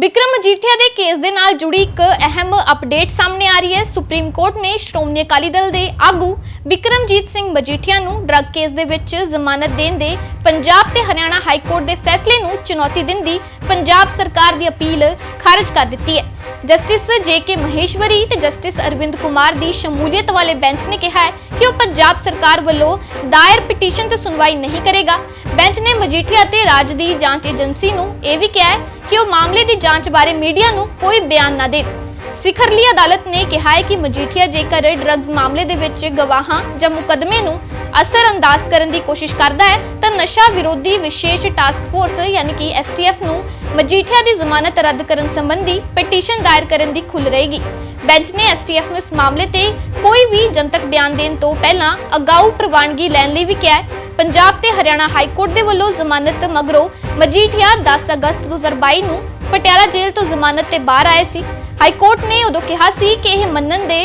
ਵਿਕਰਮ ਮਜੀਠੀਆ ਦੇ ਕੇਸ ਦੇ ਨਾਲ ਜੁੜੀ ਇੱਕ ਅਹਿਮ ਅਪਡੇਟ ਸਾਹਮਣੇ ਆ ਰਹੀ ਹੈ। ਸੁਪਰੀਮ ਕੋਰਟ ਨੇ ਸ਼੍ਰੋਮਣੀ ਅਕਾਲੀ ਦਲ ਦੇ ਆਗੂ ਵਿਕਰਮਜੀਤ ਸਿੰਘ ਮਜੀਠੀਆ ਨੂੰ ਡਰੱਗ ਕੇਸ ਦੇ ਵਿੱਚ ਜ਼ਮਾਨਤ ਦੇਣ ਦੇ ਪੰਜਾਬ ਤੇ ਹਰਿਆਣਾ ਹਾਈ ਕੋਰਟ ਦੇ ਫੈਸਲੇ ਨੂੰ ਚੁਣੌਤੀ ਦਿੰਦੀ ਪੰਜਾਬ ਸਰਕਾਰ ਦੀ ਅਪੀਲ ਖਾਰਜ ਕਰ ਦਿੱਤੀ ਹੈ। ਜਸਟਿਸ ਜੇ ਕੇ ਮਹੇਸ਼ਵਰੀ ਤੇ ਜਸਟਿਸ ਅਰਵਿੰਦ ਕੁਮਾਰ ਦੀ ਸ਼ਮੂਲੀਅਤ ਵਾਲੇ ਬੈਂਚ ਨੇ ਕਿਹਾ ਹੈ ਕਿ ਉਹ ਪੰਜਾਬ ਸਰਕਾਰ ਵੱਲੋਂ ਦਾਇਰ ਪਟੀਸ਼ਨ ਤੇ ਸੁਣਵਾਈ ਨਹੀਂ ਕਰੇਗਾ। ਬੈਂਚ ਨੇ ਮਜੀਠੀਆ ਤੇ ਰਾਜ ਦੀ ਜਾਂਚ ਏਜੰਸੀ ਨੂੰ ਇਹ ਵੀ ਕਿਹਾ ਹੈ ਕਿ ਉਹ ਮਾਮਲੇ ਦੀ ਜਾਂਚ ਬਾਰੇ ਮੀਡੀਆ ਨੂੰ ਕੋਈ ਬਿਆਨ ਨਾ ਦੇਣ। ਸਿਖਰਲੀ ਅਦਾਲਤ ਨੇ ਕਿਹਾ ਹੈ ਕਿ ਮਜੀਠੀਆ ਜੇਕਰ ਡਰੱਗਸ ਮਾਮਲੇ ਦੇ ਵਿੱਚ ਗਵਾਹਾਂ ਜਾਂ ਮੁਕੱਦਮੇ ਨੂੰ ਅਸਰ ਕਰਨ ਦੀ ਕੋਸ਼ਿਸ਼ ਕਰਦਾ ਹੈ, ਤਾਂ ਨਸ਼ਾ ਵਿਰੋਧੀ ਵਿਸ਼ੇਸ਼ ਟਾਸਕ ਫੋਰਸ ਯਾਨੀ ਕਿ ਐਸਟੀਐਫ ਨੂੰ ਮਜੀਠੀਆ ਦੀ ਜ਼ਮਾਨਤ ਰੱਦ ਕਰਨ ਸੰਬੰਧੀ ਪਟੀਸ਼ਨ ਦਾਇਰ ਕਰਨ ਦੀ ਖੁੱਲ੍ਹ ਰਹੇਗੀ। ਬੈਂਚ ਨੇ ਐਸਟੀਐਫ ਨੂੰ ਇਸ ਮਾਮਲੇ ਤੇ ਕੋਈ ਵੀ ਜਨਤਕ ਬਿਆਨ ਦੇਣ ਤੋਂ ਪਹਿਲਾਂ ਅਗਾਊ ਪ੍ਰਵਾਨਗੀ ਲੈਣ ਲਈ ਵੀ ਕਿਹਾ ਪੰਜਾਬ ਤੇ ਹਰਿਆਣਾ ਹਾਈ ਕੋਰਟ ਦੇ ਵੱਲੋਂ ਜ਼ਮਾਨਤ ਮਗਰੋਂ ਮਜੀਠੀਆ 10 ਅਗਸਤ 2022 ਨੂੰ ਪਟਿਆਲਾ ਜੇਲ੍ਹ ਤੋਂ ਜ਼ਮਾਨਤ ਤੇ ਬਾਹਰ ਆਏ ਸੀ। ਹਾਈ ਕੋਰਟ ਨੇ ਉਦੋਂ ਕਿਹਾ ਸੀ ਕਿ ਇਹ ਮੰਨਣ ਦੇ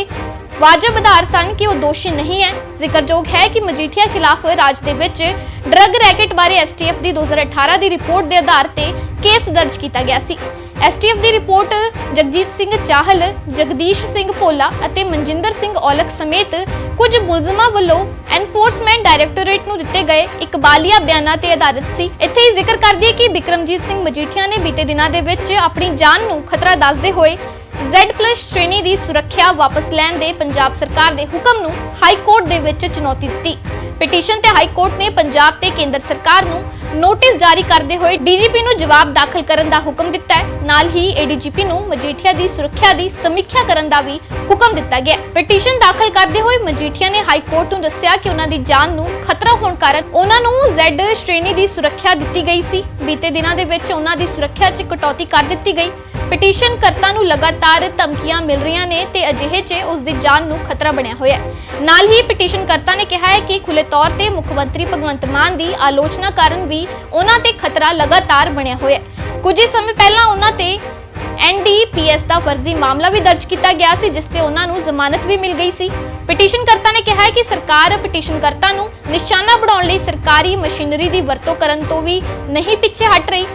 ਵਾਜਬ ਆਧਾਰ ਸਨ ਕਿ ਉਹ ਦੋਸ਼ੀ ਨਹੀਂ ਹੈ। ਜ਼ਿਕਰਯੋਗ ਹੈ ਕਿ ਮਜੀਠੀਆ ਖਿਲਾਫ ਰਾਜ ਦੇ ਵਿੱਚ ਡਰੱਗ ਰੈਕੇਟ ਬਾਰੇ ਐਸਟੀਐਫ ਦੀ 2018 ਦੀ ਰਿਪੋਰਟ ਦੇ ਆਧਾਰ ਤੇ ਕੇਸ ਦਰਜ ਕੀਤਾ ਗਿਆ ਸੀ। ਐਸਟੀਐਫ ਦੀ ਰਿਪੋਰਟ, ਜਗਜੀਤ ਸਿੰਘ ਚਾਹਲ, ਜਗਦੀਸ਼ ਸਿੰਘ ਭੋਲਾ ਅਤੇ ਮਨਜਿੰਦਰ ਸਿੰਘ ਔਲਖ ਸਮੇਤ ਕੁਝ ਮੁਲਜ਼ਮਾਂ ਵੱਲੋਂ ਐਨਫੋਰਸਮੈਂਟ ਡਾਇਰੈਕਟੋਰੇਟ ਨੂੰ ਦਿੱਤੇ ਗਏ ਇਕਬਾਲੀਆ ਬਿਆਨਾਂ ਤੇ ਆਧਾਰਿਤ ਸੀ। ਇੱਥੇ ਹੀ ਜ਼ਿਕਰ ਕਰ ਦਈਏ ਕਿ ਬਿਕਰਮਜੀਤ ਸਿੰਘ ਮਜੀਠੀਆ ਨੇ ਬੀਤੇ ਦਿਨਾਂ ਦੇ ਵਿੱਚ ਆਪਣੀ ਜਾਨ ਨੂੰ ਖਤਰਾ ਦੱਸਦੇ ਹੋਏ Z+ ਸ਼੍ਰੇਣੀ ਦੀ ਸੁਰੱਖਿਆ ਵਾਪਸ ਲੈਣ ਦੇ ਪੰਜਾਬ ਸਰਕਾਰ ਦੇ ਹੁਕਮ ਨੂੰ ਹਾਈ ਕੋਰਟ ਦੇ ਵਿੱਚ ਚੁਣੌਤੀ ਦਿੱਤੀ। ਪਟੀਸ਼ਨ ਤੇ ਹਾਈ ਕੋਰਟ ਨੇ ਪੰਜਾਬ ਤੇ ਕੇਂਦਰ ਸਰਕਾਰ ਨੂੰ ਨੋਟਿਸ ਜਾਰੀ ਕਰਦੇ ਹੋਏ ਡੀਜੀਪੀ ਨੂੰ ਜਵਾਬ ਦਾਖਲ ਕਰਨ ਦਾ ਹੁਕਮ ਦਿੱਤਾ ਹੈ। ਨਾਲ ਹੀ ਏਡੀਜੀਪੀ ਨੂੰ ਮਜੀਠੀਆ ਦੀ ਸੁਰੱਖਿਆ ਦੀ ਸਮੀਖਿਆ ਕਰਨ ਦਾ ਵੀ ਹੁਕਮ ਦਿੱਤਾ ਗਿਆ ਪਟੀਸ਼ਨ ਦਾਖਲ ਕਰਦੇ ਹੋਏ ਮਜੀਠੀਆ ਨੇ ਹਾਈ ਕੋਰਟ ਨੂੰ ਦੱਸਿਆ ਕਿ ਉਹਨਾਂ ਦੀ ਜਾਨ ਨੂੰ ਖਤਰਾ ਹੋਣ ਕਾਰਨ ਉਹਨਾਂ ਨੂੰ Z ਸ਼੍ਰੇਣੀ ਦੀ ਸੁਰੱਖਿਆ ਦਿੱਤੀ ਗਈ ਸੀ। ਬੀਤੇ ਦਿਨਾਂ ਦੇ ਵਿੱਚ ਉਹਨਾਂ ਦੀ ਸੁਰੱਖਿਆ 'ਚ ਕਟੌਤੀ ਕਰ ਦਿੱਤੀ ਗਈ। ਪਟੀਸ਼ਨ ਕਰਤਾ ਨੂੰ ਲਗਾਤਾਰ ਧਮਕੀਆਂ ਮਿਲ ਰਹੀਆਂ ਨੇ ਤੇ ਅਜਿਹੇ 'ਚ ਉਸ ਦੀ ਜਾਨ ਨੂੰ ਖਤਰਾ ਬਣਿਆ ਹੋਇਆ ਹੈ। ਨਾਲ ਹੀ ਪਟੀਸ਼ਨ ਕਰਤਾ ਨੇ ਕਿਹਾ ਹੈ ਕਿ ਖੁੱਲੇ ਤੌਰ ਤੇ ਮੁੱਖ ਮੰਤਰੀ ਭਗਵੰਤ ਮਾਨ ਦੀ ਆਲੋਚਨਾ ਕਾਰਨ ਵੀ ਉਹਨਾਂ ਤੇ ਖਤਰਾ ਲਗਾਤਾਰ ਬਣਿਆ ਹੋਇਆ ਹੈ। ਕੁਝ ਹੀ ਸਮੇਂ ਪਹਿਲਾਂ ਉਹਨਾਂ ਤੇ ਐਨਡੀਪੀਐਸ ਦਾ ਫਰਜ਼ੀ ਮਾਮਲਾ ਵੀ ਦਰਜ ਕੀਤਾ ਗਿਆ ਸੀ, ਜਿਸ ਤੇ ਉਹਨਾਂ ਨੂੰ ਜ਼ਮਾਨਤ ਵੀ ਮਿਲ ਗਈ ਸੀ। ਪਟੀਸ਼ਨ ਕਰਤਾ ਨੇ ਕਿਹਾ ਹੈ ਕਿ ਸਰਕਾਰ ਪਟੀਸ਼ਨ ਕਰਤਾ ਨੂੰ ਨਿਸ਼ਾਨਾ ਬਣਾਉਣ ਲਈ ਸਰਕਾਰੀ ਮਸ਼ੀਨਰੀ ਦੀ ਵਰਤੋਂ ਕਰਨ ਤੋਂ ਵੀ ਨਹੀਂ ਪਿੱਛੇ ਹਟ ਰਹੀ।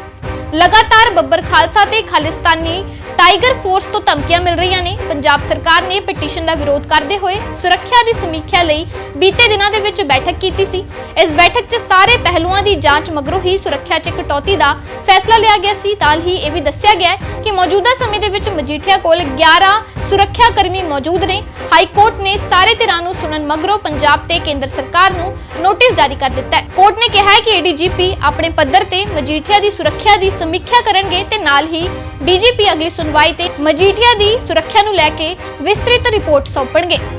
ਲਗਾਤਾਰ ਬੱਬਰ ਖਾਲਸਾ ਤੇ ਖਾਲਿਸਤਾਨੀ ਟਾਈਗਰ ਫੋਰਸ ਤੋਂ ਧਮਕੀਆਂ ਮਿਲ ਰਹੀਆਂ ਨੇ। ਪੰਜਾਬ ਸਰਕਾਰ ਨੇ ਪਟੀਸ਼ਨ ਦਾ ਵਿਰੋਧ ਕਰਦੇ ਹੋਏ ਸੁਰੱਖਿਆ ਦੀ ਸਮੀਖਿਆ ਲਈ ਬੀਤੇ ਦਿਨਾਂ ਦੇ ਵਿੱਚ ਬੈਠਕ ਕੀਤੀ ਸੀ। ਇਸ ਬੈਠਕ 'ਚ ਸਾਰੇ ਪਹਿਲੂਆਂ ਦੀ ਜਾਂਚ ਮਗਰੋਂ ਹੀ ਸੁਰੱਖਿਆ 'ਚ ਕਟੌਤੀ ਦਾ ਫੈਸਲਾ ਲਿਆ ਗਿਆ ਸੀ। ਨਾਲ ਹੀ ਇਹ ਵੀ ਦੱਸਿਆ ਗਿਆ ਕਿ ਮੌਜੂਦਾ ਸਮੇਂ ਦੇ ਵਿੱਚ ਮਜੀਠੀਆ ਕੋਲ 11 ਸੁਰੱਖਿਆ ਕਰਮੀ ਮੌਜੂਦ ਨੇ। ਹਾਈ ਕੋਰਟ ਨੇ ਸਾਰੇ ਧਿਰਾਂ ਨੂੰ ਸੁਣਨ ਮਗਰੋਂ ਪੰਜਾਬ ਤੇ ਕੇਂਦਰ ਸਰਕਾਰ ਨੂੰ ਨੋਟਿਸ ਜਾਰੀ ਕਰ ਦਿੱਤਾ ਹੈ। ਕੋਰਟ ਨੇ ਕਿਹਾ ਹੈ ਕਿ ਏਡੀਜੀਪੀ ਆਪਣੇ ਪੱਧਰ ਤੇ ਮਜੀਠੀਆ ਦੀ ਸੁਰੱਖਿਆ ਦੀ ਸਮੀਖਿਆ ਕਰਨਗੇ ਤੇ ਨਾਲ ਹੀ ਡੀਜੀਪੀ ਅਗਲੀ ਸੁਣਵਾਈ ਤੇ ਮਜੀਠੀਆ ਦੀ ਸੁਰੱਖਿਆ ਨੂੰ ਲੈ ਕੇ ਵਿਸਤ੍ਰਿਤ ਰਿਪੋਰਟ ਸੌਂਪਣਗੇ।